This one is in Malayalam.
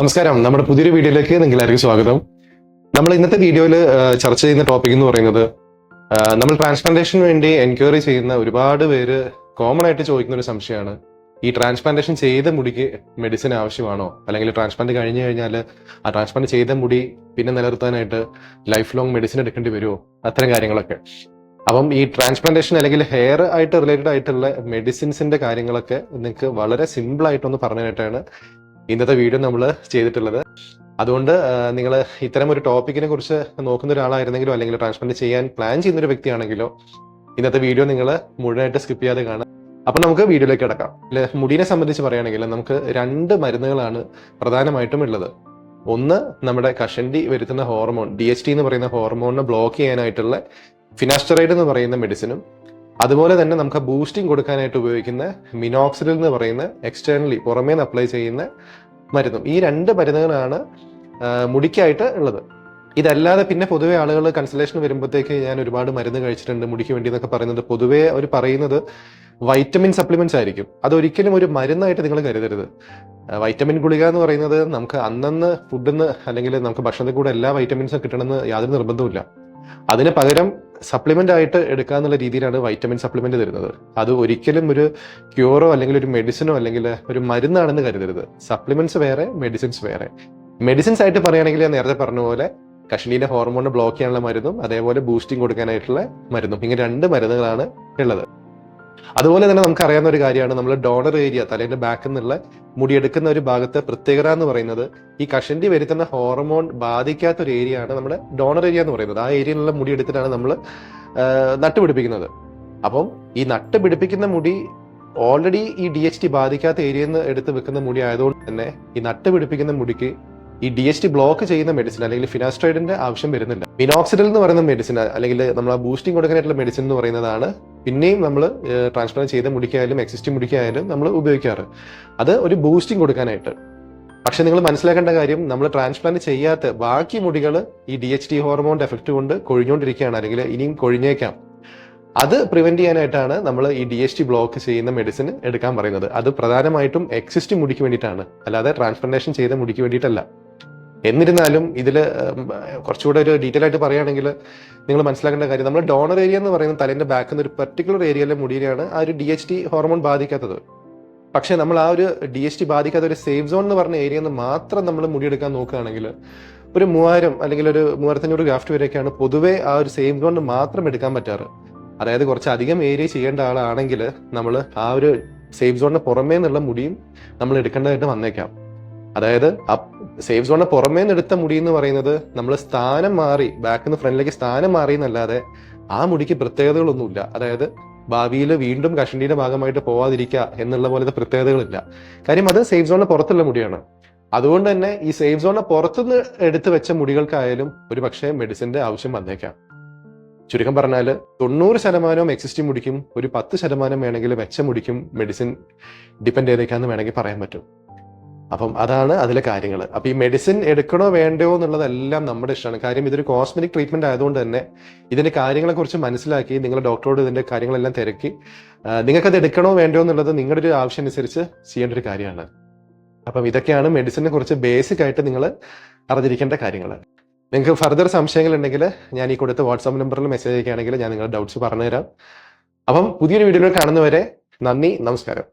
നമസ്കാരം. നമ്മുടെ പുതിയൊരു വീഡിയോയിലേക്ക് നിങ്ങൾ എല്ലാവർക്കും സ്വാഗതം. നമ്മൾ ഇന്നത്തെ വീഡിയോയിൽ ചർച്ച ചെയ്യുന്ന ടോപ്പിക് എന്ന് പറയുന്നത് നമ്മൾ ട്രാൻസ്പ്ലാന്റേഷന് വേണ്ടി എൻക്വയറി ചെയ്യുന്ന ഒരുപാട് പേര് കോമൺ ആയിട്ട് ചോദിക്കുന്ന ഒരു സംശയമാണ്. ഈ ട്രാൻസ്പ്ലാന്റേഷൻ ചെയ്ത മുടിക്ക് മെഡിസിൻ ആവശ്യമാണോ? അല്ലെങ്കിൽ ട്രാൻസ്പ്ലാന്റ് കഴിഞ്ഞു കഴിഞ്ഞാൽ ആ ട്രാൻസ്പ്ലാന്റ് ചെയ്ത മുടി പിന്നെ നിലനിർത്താനായിട്ട് ലൈഫ് ലോങ് മെഡിസിൻ എടുക്കേണ്ടി വരുമോ? അത്തരം കാര്യങ്ങളൊക്കെ. അപ്പം ഈ ട്രാൻസ്പ്ലാന്റേഷൻ അല്ലെങ്കിൽ ഹെയർ ആയിട്ട് റിലേറ്റഡ് ആയിട്ടുള്ള മെഡിസിൻസിന്റെ കാര്യങ്ങളൊക്കെ നിങ്ങൾക്ക് വളരെ സിമ്പിൾ ആയിട്ടൊന്ന് പറഞ്ഞായിട്ടാണ് ഇന്നത്തെ വീഡിയോ നമ്മൾ ചെയ്തിട്ടുള്ളത്. അതുകൊണ്ട് നിങ്ങൾ ഇത്തരം ഒരു ടോപ്പിക്കിനെ കുറിച്ച് നോക്കുന്ന ഒരാളായിരുന്നെങ്കിലോ അല്ലെങ്കിൽ ട്രാൻസ്പ്ലാന്റ് ചെയ്യാൻ പ്ലാൻ ചെയ്യുന്ന ഒരു വ്യക്തിയാണെങ്കിലോ ഇന്നത്തെ വീഡിയോ നിങ്ങൾ മുഴുവനായിട്ട് സ്കിപ്പ് ചെയ്യാതെ കാണാം അപ്പൊ നമുക്ക് വീഡിയോയിലേക്ക് കിടക്കാം. മുടിനെ സംബന്ധിച്ച് പറയുകയാണെങ്കിൽ നമുക്ക് രണ്ട് മരുന്നുകളാണ് പ്രധാനമായിട്ടും ഉള്ളത്. ഒന്ന് നമ്മുടെ കഷണ്ടി വരുത്തുന്ന ഹോർമോൺ ഡി എച്ച് ടി എന്ന് പറയുന്ന ഹോർമോണിനെ ബ്ലോക്ക് ചെയ്യാനായിട്ടുള്ള ഫിനാസ്റ്ററൈഡ് എന്ന് പറയുന്ന മെഡിസിനും അതുപോലെ തന്നെ നമുക്ക് ബൂസ്റ്റിംഗ് കൊടുക്കാനായിട്ട് ഉപയോഗിക്കുന്ന മിനോക്സിഡിൽ എന്ന് പറയുന്ന എക്സ്റ്റേണലി പുറമേ നിന്ന് അപ്ലൈ ചെയ്യുന്ന മരുന്നും. ഈ രണ്ട് മരുന്നുകളാണ് മുടിക്കായിട്ട് ഉള്ളത്. ഇതല്ലാതെ പിന്നെ പൊതുവെ ആളുകൾ കൺസൾട്ടേഷൻ വരുമ്പോഴത്തേക്ക് ഞാൻ ഒരുപാട് മരുന്ന് കഴിച്ചിട്ടുണ്ട് മുടിക്ക് വേണ്ടി എന്നൊക്കെ പറയുന്നത്. പൊതുവേ അവർ പറയുന്നത് വൈറ്റമിൻ സപ്ലിമെന്റ്സ് ആയിരിക്കും. അതൊരിക്കലും ഒരു മരുന്നായിട്ട് നിങ്ങൾ കരുതരുത്. വൈറ്റമിൻ ഗുളിക എന്ന് പറയുന്നത് നമുക്ക് അന്നന്ന് ഫുഡിൽ നിന്ന് അല്ലെങ്കിൽ നമുക്ക് ഭക്ഷണത്തിൽ കൂടെ എല്ലാ വൈറ്റമിൻസും കിട്ടണമെന്ന് യാതൊരു നിർബന്ധവുമില്ല. അതിന് പകരം സപ്ലിമെന്റ് ആയിട്ട് എടുക്കാന്നുള്ള രീതിയിലാണ് വൈറ്റമിൻ സപ്ലിമെന്റ് തരുന്നത്. അത് ഒരിക്കലും ഒരു ക്യൂറോ അല്ലെങ്കിൽ ഒരു മെഡിസിനോ അല്ലെങ്കിൽ ഒരു മരുന്നാണെന്ന് കരുതരുത്. സപ്ലിമെന്റ്സ് വേറെ മെഡിസിൻസ് വേറെ. മെഡിസിൻസ് ആയിട്ട് പറയുകയാണെങ്കിൽ ഞാൻ നേരത്തെ പറഞ്ഞ പോലെ കഷ്ണീന്റെ ഹോർമോൺ ബ്ലോക്ക് ചെയ്യാനുള്ള മരുന്നും അതേപോലെ ബൂസ്റ്റിംഗ് കൊടുക്കാനായിട്ടുള്ള മരുന്നും. ഇങ്ങനെ രണ്ട് മരുന്നുകളാണ് ഉള്ളത്. അതുപോലെ തന്നെ നമുക്ക് അറിയാവുന്ന ഒരു കാര്യമാണ് നമ്മൾ ഡോണർ ഏരിയ തലേന്റെ ബാക്കിൽ നിന്നുള്ള മുടിയെടുക്കുന്ന ഒരു ഭാഗത്തെ പ്രത്യേകത എന്ന് പറയുന്നത് ഈ കഷണ്ടി വരുത്തുന്ന ഹോർമോൺ ബാധിക്കാത്ത ഒരു ഏരിയ ആണ് നമ്മുടെ ഡോണർ ഏരിയ എന്ന് പറയുന്നത്. ആ ഏരിയയിലുള്ള മുടി എടുത്തിട്ടാണ് നമ്മൾ നട്ടുപിടിപ്പിക്കുന്നത്. അപ്പം ഈ നട്ടുപിടിപ്പിക്കുന്ന മുടി ഓൾറെഡി ഈ ഡി എച്ച് ടി ബാധിക്കാത്ത ഏരിയയിൽ നിന്ന് എടുത്ത് വെക്കുന്ന മുടി ആയതുകൊണ്ട് തന്നെ ഈ നട്ടുപിടിപ്പിക്കുന്ന മുടിക്ക് ഈ ഡി എച്ച് ടി ബ്ലോക്ക് ചെയ്യുന്ന മെഡിസിൻ അല്ലെങ്കിൽ ഫിനാസ്ട്രോയിഡിന്റെ ആവശ്യം വരുന്നില്ല. മിനോക്സിഡിൽ എന്ന് പറയുന്ന മെഡിസിൻ അല്ലെങ്കിൽ നമ്മൾ ബൂസ്റ്റിംഗ് കൊടുക്കാനായിട്ടുള്ള മെഡിസിൻ എന്ന് പറയുന്നതാണ് പിന്നെയും നമ്മൾ ട്രാൻസ്പ്ലാന്റ് ചെയ്ത മുടിക്കായാലും എക്സിസ്റ്റിംഗ് മുടിക്കായാലും നമ്മൾ ഉപയോഗിക്കാറ്. അത് ഒരു ബൂസ്റ്റിംഗ് കൊടുക്കാനായിട്ട്. പക്ഷെ നിങ്ങൾ മനസ്സിലാക്കേണ്ട കാര്യം നമ്മൾ ട്രാൻസ്പ്ലാന്റ് ചെയ്യാത്ത ബാക്കി മുടികൾ ഈ ഡി എച്ച് ടി ഹോർമോണിന്റെ എഫക്ട് കൊണ്ട് കൊഴിഞ്ഞുകൊണ്ടിരിക്കുകയാണ് അല്ലെങ്കിൽ ഇനിയും കൊഴിഞ്ഞേക്കാം. അത് പ്രിവെന്റ് ചെയ്യാനായിട്ടാണ് നമ്മൾ ഈ ഡി എച്ച് ടി ബ്ലോക്ക് ചെയ്യുന്ന മെഡിസിൻ എടുക്കാൻ പറയുന്നത്. അത് പ്രധാനമായിട്ടും എക്സിസ്റ്റ് മുടിക്ക് വേണ്ടിയിട്ടാണ്. അല്ലാതെ ട്രാൻസ്പ്ലാന്റേഷൻ ചെയ്ത മുടിക്ക് വേണ്ടിയിട്ടല്ല. എന്നിരുന്നാലും ഇതിൽ കുറച്ചുകൂടെ ഒരു ഡീറ്റെയിൽ ആയിട്ട് പറയുകയാണെങ്കിൽ നിങ്ങൾ മനസ്സിലാക്കേണ്ട കാര്യം നമ്മൾ ഡോണർ ഏരിയ എന്ന് പറയുന്ന തലേന്റെ ബാക്കിൽ നിന്ന് ഒരു പെർട്ടിക്കുലർ ഏരിയയിലെ മുടിയിലാണ് ആ ഒരു ഡി എച്ച് ടി ഹോർമോൺ ബാധിക്കാത്തത്. പക്ഷെ നമ്മൾ ആ ഒരു ഡി എച്ച് ടി ബാധിക്കാത്ത ഒരു സേഫ് സോൺ എന്ന് പറഞ്ഞ ഏരിയയിൽ നിന്ന് മാത്രം നമ്മൾ മുടിയെടുക്കാൻ നോക്കുകയാണെങ്കിൽ ഒരു മൂവായിരം അല്ലെങ്കിൽ ഒരു മൂവായിരത്തഞ്ഞൂറ് ഗ്രാഫ്റ്റ് വരെയൊക്കെയാണ് പൊതുവേ ആ ഒരു സേഫ് സോണിന് മാത്രം എടുക്കാൻ പറ്റാറ്. അതായത് കുറച്ച് അധികം ഏരിയ ചെയ്യേണ്ട ആളാണെങ്കിൽ നമ്മൾ ആ ഒരു സേഫ് സോണിന് പുറമേ നിന്നുള്ള മുടിയും നമ്മൾ എടുക്കേണ്ടതായിട്ട് വന്നേക്കാം. അതായത് ആ സേഫ് സോണിന് പുറമേ നിന്ന് എടുത്ത മുടി എന്ന് പറയുന്നത് നമ്മൾ സ്ഥാനം മാറി ബാക്കിൽ നിന്ന് ഫ്രണ്ടിലേക്ക് സ്ഥാനം മാറി എന്നല്ലാതെ ആ മുടിക്ക് പ്രത്യേകതകളൊന്നുമില്ല. അതായത് ഭാവിയിൽ വീണ്ടും കഷണ്ടിയുടെ ഭാഗമായിട്ട് പോവാതിരിക്കുക എന്നുള്ള പോലത്തെ പ്രത്യേകതകളില്ല. കാര്യം അത് സേഫ് സോണിന് പുറത്തുള്ള മുടിയാണ്. അതുകൊണ്ട് തന്നെ ഈ സേഫ് സോണിന് പുറത്തുനിന്ന് എടുത്തു വെച്ച മുടികൾക്കായാലും ഒരു പക്ഷേ മെഡിസിന്റെ ആവശ്യം വന്നേക്കാം. ചുരുക്കം പറഞ്ഞാൽ തൊണ്ണൂറ് ശതമാനവും എക്സിസ്റ്റിംഗ് മുടിക്കും ഒരു പത്ത് ശതമാനം വേണമെങ്കിൽ വെച്ച മുടിക്കും മെഡിസിൻ ഡിപ്പെൻഡ് ചെയ്തേക്കാന്ന് വേണമെങ്കിൽ പറയാൻ പറ്റും. അപ്പം അതാണ് അതിലെ കാര്യങ്ങൾ അപ്പോൾ ഈ മെഡിസിൻ എടുക്കണോ വേണ്ടയോ എന്നുള്ളതെല്ലാം നമ്മുടെ ഇഷ്ടമാണ്. കാര്യം ഇതൊരു കോസ്മെറ്റിക് ട്രീറ്റ്മെന്റ് ആയതുകൊണ്ട് തന്നെ ഇതിന്റെ കാര്യങ്ങളെക്കുറിച്ച് മനസ്സിലാക്കി നിങ്ങൾ ഡോക്ടറോട് ഇതിന്റെ കാര്യങ്ങളെല്ലാം തിരക്കി നിങ്ങൾക്ക് അത് എടുക്കണോ വേണ്ടയോ എന്നുള്ളത് നിങ്ങളുടെ ഒരു ആവശ്യം അനുസരിച്ച് ചെയ്യേണ്ട ഒരു കാര്യമാണ്. അപ്പം ഇതൊക്കെയാണ് മെഡിസിനെ കുറിച്ച് ബേസിക് ആയിട്ട് നിങ്ങൾ അറിഞ്ഞിരിക്കേണ്ട കാര്യങ്ങൾ നിങ്ങൾക്ക് ഫർദർ സംശയങ്ങൾ ഉണ്ടെങ്കിൽ ഞാൻ ഈ കൊടുത്ത വാട്സാപ്പ് നമ്പറിൽ മെസ്സേജ് അയക്കുകയാണെങ്കിൽ ഞാൻ നിങ്ങളുടെ ഡൗട്ട്സ് പറഞ്ഞുതരാം. അപ്പം പുതിയൊരു വീഡിയോയിൽ കാണുന്നവരെ നന്ദി നമസ്കാരം.